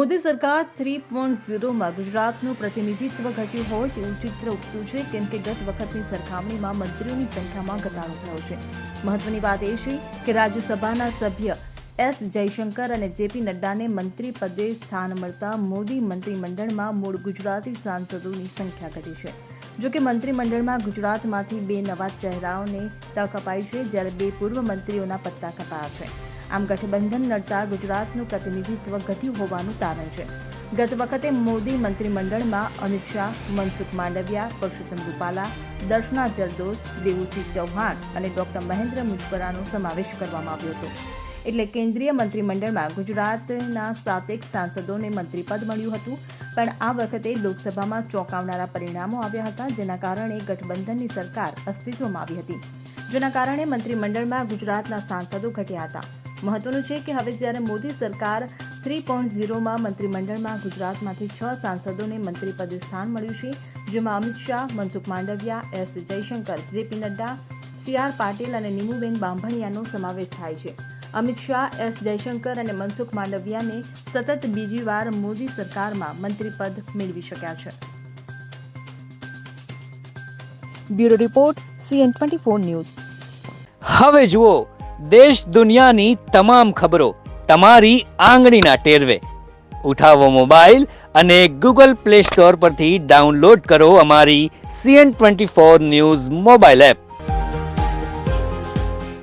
મોદી સરકાર three point ઝીરોમાં ગુજરાતનું પ્રતિનિધિત્વ ઘટ્યું હોય તેવું ચિત્ર ઉપસ્યું છે, કેમ કે ગત વખતની સરખામણીમાં મંત્રીઓની સંખ્યામાં ઘટાડો થયો છે. મહત્વની વાત એ છે કે રાજ્યસભાના સભ્ય એસ જયશંકર અને જેપી નડ્ડાને મંત્રી પદે સ્થાન મળતા મોદી મંત્રીમંડળમાં મૂળ ગુજરાતી સાંસદોની સંખ્યા ઘટી છે. જો કે મંત્રીમંડળમાં ગુજરાતમાંથી બે નવા ચહેરાઓને તક અપાઈ છે, જ્યારે બે પૂર્વ મંત્રીઓના પત્તા કપાયા છે. આમ ગઠબંધન નડતા ગુજરાતનું પ્રતિનિધિત્વ ઘટ્યું હોવાનું તારણ છે. ગત વખતે મોદી મંત્રીમંડળમાં અમિત શાહ, મનસુખ માંડવિયા પરસોત્તમ રૂપાલા, દર્શના જરદોસ દેવુસિંહ ચૌહાણ અને ડોક્ટર મહેન્દ્ર મુજપરાનો સમાવેશ કરવામાં આવ્યો હતો. એટલે કેન્દ્રીય મંત્રીમંડળમાં ગુજરાતના સાતેક સાંસદોને મંત્રીપદ મળ્યું હતું. પણ આ વખતે લોકસભામાં ચોંકાવનારા પરિણામો આવ્યા હતા, જેના કારણે ગઠબંધનની સરકાર અસ્તિત્વમાં આવી હતી. જેના કારણે મંત્રીમંડળમાં ગુજરાતના સાંસદો ઘટ્યા હતા. મહત્વનું છે કે હવે જ્યારે મોદી સરકાર થ્રી પોઈન્ટ ઝીરોમાં મંત્રીમંડળમાં ગુજરાતમાંથી છ સાંસદોને મંત્રીપદે સ્થાન મળ્યું છે, જેમાં Amit Shah, Mansukh Mandaviya, S. Jaishankar JP Nadda, C. R. Patil અને નીમુબેન બાંભણિયાનો સમાવેશ થાય છે. અમિત શાહ, એસ જયશંકર અને મનસુખ માંડવિયાને સતત બીજી વાર મોદી સરકારમાં મંત્રીપદ મેળવી શક્યા છે. Bureau report, CN twenty four news. હવે જુઓ, દેશ દુનિયાની તમામ ખબરો તમારી આંગળીના ટેરવે. ઉઠાવો મોબાઈલ અને ગૂગલ પ્લે સ્ટોર પરથી ડાઉનલોડ કરો અમારી CN twenty four news mobile app.